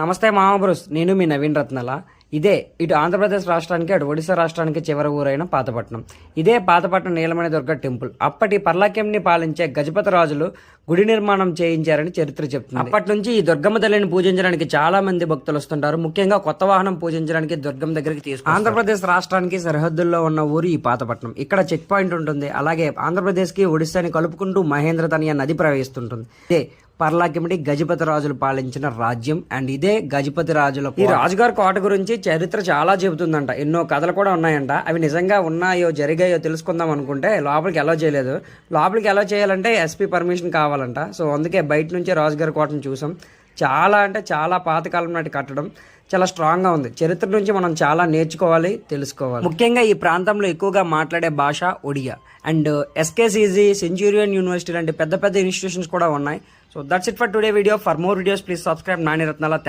నమస్తే మామబ్రూస్ నేను మీ నవీన్ రత్నల. ఇదే ఇటు ఆంధ్రప్రదేశ్ రాష్ట్రానికి అటు ఒడిశా రాష్ట్రానికి చివరి ఊరైన పాతపట్నం. ఇదే పాతపట్నం నీలమణి దుర్గ టెంపుల్. అప్పటి పర్లాక్యంని పాలించే గజపతి రాజులు గుడి నిర్మాణం చేయించారని చరిత్ర చెప్తుంది. అప్పటి నుంచి ఈ దుర్గమ్మ తల్లిని పూజించడానికి చాలా మంది భక్తులు వస్తుంటారు. ముఖ్యంగా కొత్త వాహనం పూజించడానికి దుర్గమ్మ దగ్గరికి తీసుకు ఆంధ్రప్రదేశ్ రాష్ట్రానికి సరిహద్దుల్లో ఉన్న ఊరు ఈ పాతపట్నం. ఇక్కడ చెక్ పాయింట్ ఉంటుంది. అలాగే ఆంధ్రప్రదేశ్కి ఒడిశాని కలుపుకుంటూ మహేంద్ర తనియ నది ప్రవహిస్తుంటుంది. ఇదే పర్లాకిమిడి గజపతి రాజులు పాలించిన రాజ్యం. అండ్ ఇదే గజపతి రాజుల ఈ రాజుగారి కోట గురించి చరిత్ర చాలా చెబుతుందంట. ఎన్నో కథలు కూడా ఉన్నాయంట. అవి నిజంగా ఉన్నాయో జరిగాయో తెలుసుకుందాం అనుకుంటే లోపలికి ఎలా చేయలేదు. లోపలికి ఎలా చేయాలంటే ఎస్పీ పర్మిషన్ కావాలంట. సో అందుకే బయట నుంచే రాజుగారి కోటను చూసాం. చాలా అంటే చాలా పాతకాలం నాటి కట్టడం చాలా స్ట్రాంగ్గా ఉంది. చరిత్ర నుంచి మనం చాలా నేర్చుకోవాలి తెలుసుకోవాలి. ముఖ్యంగా ఈ ప్రాంతంలో ఎక్కువగా మాట్లాడే భాష Odia. And SKCG Centurion University లాంటి పెద్ద పెద్ద ఇన్స్టిట్యూషన్స్ కూడా ఉన్నాయి. So that's it for today video for more videos please subscribe Nani Ratnala